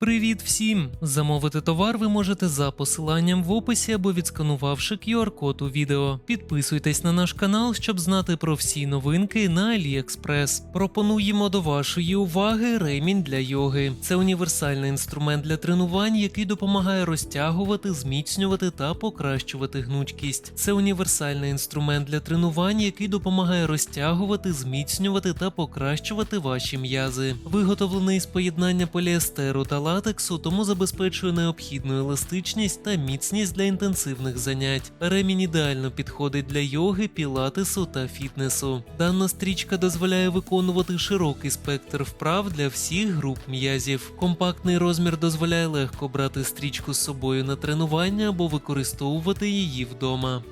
Привіт всім! Замовити товар ви можете за посиланням в описі або відсканувавши QR-код у відео. Підписуйтесь на наш канал, щоб знати про всі новинки на AliExpress. Пропонуємо до вашої уваги ремінь для йоги. Це універсальний інструмент для тренувань, який допомагає розтягувати, зміцнювати та покращувати гнучкість. Це універсальний інструмент для тренувань, який допомагає розтягувати, зміцнювати та покращувати ваші м'язи. Виготовлений з поєднання поліестеру та латексу, тому забезпечує необхідну еластичність та міцність для інтенсивних занять. Ремінь ідеально підходить для йоги, пілатесу та фітнесу. Дана стрічка дозволяє виконувати широкий спектр вправ для всіх груп м'язів. Компактний розмір дозволяє легко брати стрічку з собою на тренування або використовувати її вдома.